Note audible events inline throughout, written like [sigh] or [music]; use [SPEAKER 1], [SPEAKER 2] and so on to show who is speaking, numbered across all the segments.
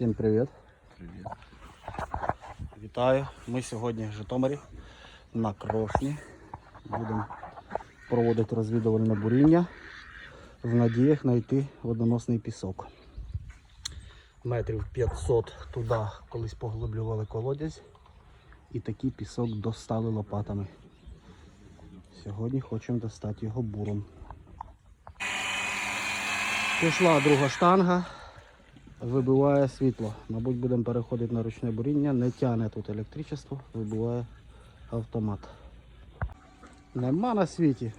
[SPEAKER 1] Всім привіт.
[SPEAKER 2] Привіт.
[SPEAKER 1] Вітаю. Ми сьогодні в Житомирі на Крошні. Будемо проводити розвідувальне буріння в надіях знайти водоносний пісок. Метрів 500 туди колись поглиблювали колодязь і такий пісок достали лопатами. Сьогодні хочемо достати його буром. Пішла друга штанга, вибиває світло. Мабуть, будемо переходити на ручне буріння. Не тягне тут електричество, вибиває автомат. Нема на світі,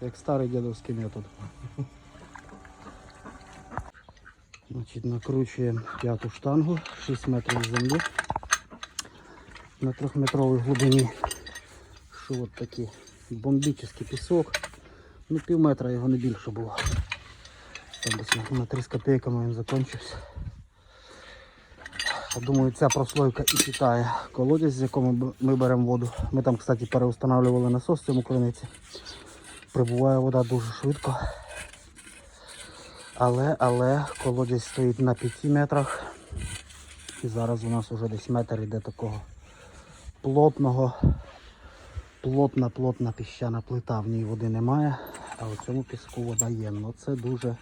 [SPEAKER 1] як старий дідовський метод. Значить, накручуємо п'яту штангу, 6 метрів землі на трьохметровій глибині. Що от такий бомбічний пісок. Ну пів метра його не більше було. Там десь на 3 з копійками він закінчився. Думаю, ця прослойка і питає колодязь, з якому ми беремо воду. Ми там, кстати, переустанавливали насос в цьому криниці. Прибуває вода дуже швидко. Але, але колодязь стоїть на 5 метрах. І зараз у нас вже десь метр іде такого плотного, плотна, плотна піщана плита. В ній води немає, а у цьому піску вода є. Ну це дуже,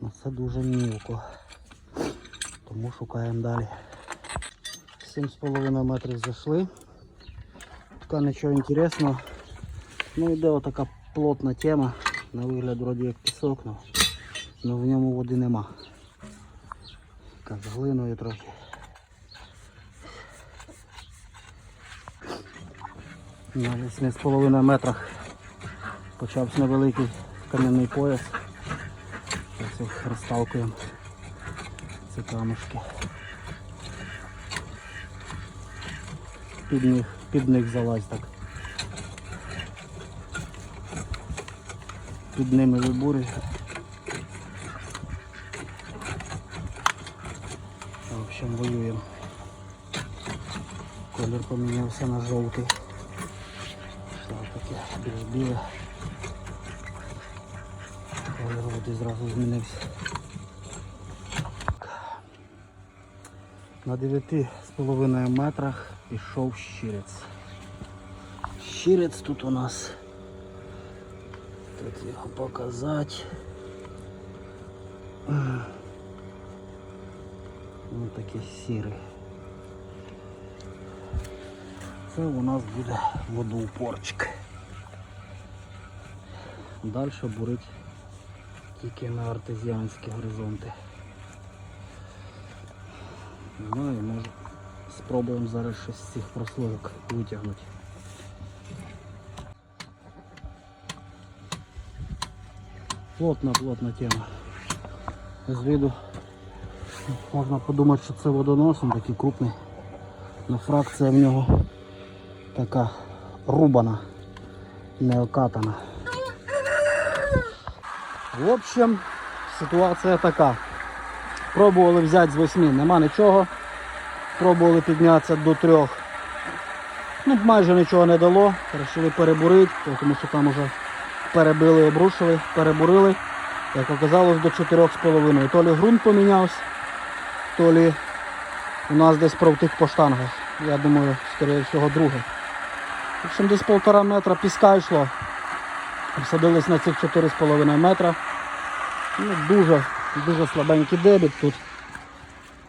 [SPEAKER 1] ну це дуже мілко. Тому шукаємо далі. 7,5 метрів зайшли. Така нічого інтересного. Ну йде отака плотна тема. На вигляд вроді як пісок, але в ньому води нема. Така з глиною трохи. На 8,5 метрах почався невеликий кам'яний пояс. Ось їх розталкуємо. Це камушки. Під них, під них залазь так. Під ними вибури. В общем, воюємо. Колір помінявся на жовтий. Що таке більш біле. Колір води зразу змінився. На 9,5 метрах пішов щирець. Щирець тут у нас. Тут його показати. Ось такий сірий. Це у нас буде водоупорчик. Далі бурить тільки на артезіанські горизонти. Не знаю, може спробуємо зараз щось з цих прослойок витягнути. Плотна, плотна тема. З виду можна подумати, що це водонос, він такий крупний. Но фракція в нього така рубана, не окатана. В общем, ситуація така. Пробували взяти з восьми, нема нічого. Пробували піднятися до трьох. Ну, майже нічого не дало. Рішили перебурити, тому що там вже перебили, обрушили, перебурили. Як оказалось, до 4,5. То лі ґрунт помінявся, то лі у нас десь провтик по штангах. Я думаю, скоріше всього, друге. В общем, десь півтора метра піска йшло. Всадились на цих 4,5 метра. Ну, дуже, дуже слабенький дебіт тут.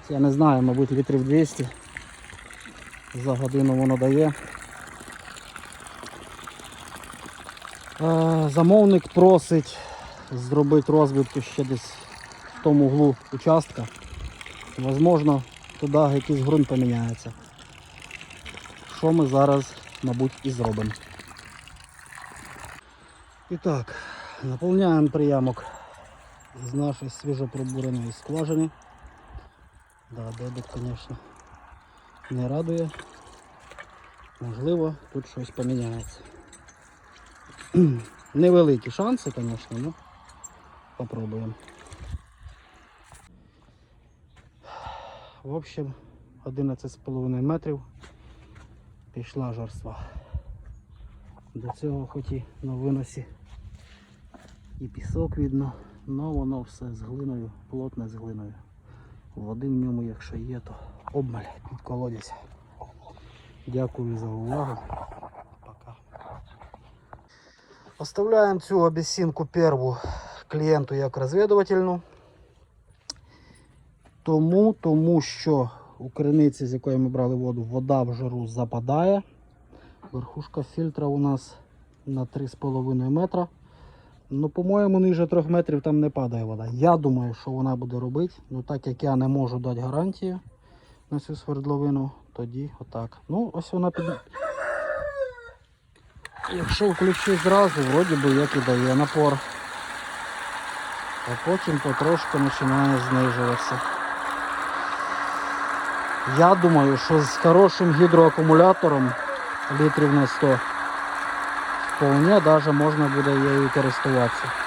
[SPEAKER 1] Я не знаю, мабуть, літрів 200 за годину воно дає. Е, Замовник просить зробити розвідку ще десь в тому углу участка. Можливо, туди якийсь ґрунт поміняється. Що ми зараз, мабуть, і зробимо. І так, наповняємо приямок з нашої свіжопробуреної скважини. Да, дебет, звісно, не радує. Можливо, тут щось поміняється. [clears throat] Невеликі шанси, звісно, ну попробуємо. В общем, 11,5 метрів пішла жарства. До цього хоч і на виносі і пісок видно, але воно все з глиною, плотне з глиною. Води в ньому, якщо є, то обмаль під колодязь. Дякую за увагу. Пока. Оставляємо цю обіцінку перву клієнту як розвідувальну. Тому, тому що у криниці, з якої ми брали воду, вода в жару западає. Верхушка фільтра у нас на 3,5 метра. Ну, по-моєму, ниже 3 метрів там не падає вода. Я думаю, що вона буде робити. Ну так як я не можу дати гарантію на цю свердловину, тоді отак. Ну, ось вона під. Якщо включу зразу, вроді би як і дає напор. А потім потрошку починає знижуватися. Я думаю, що з хорошим гідроакумулятором літрів на 100 вполне даже можна буде її користуватися.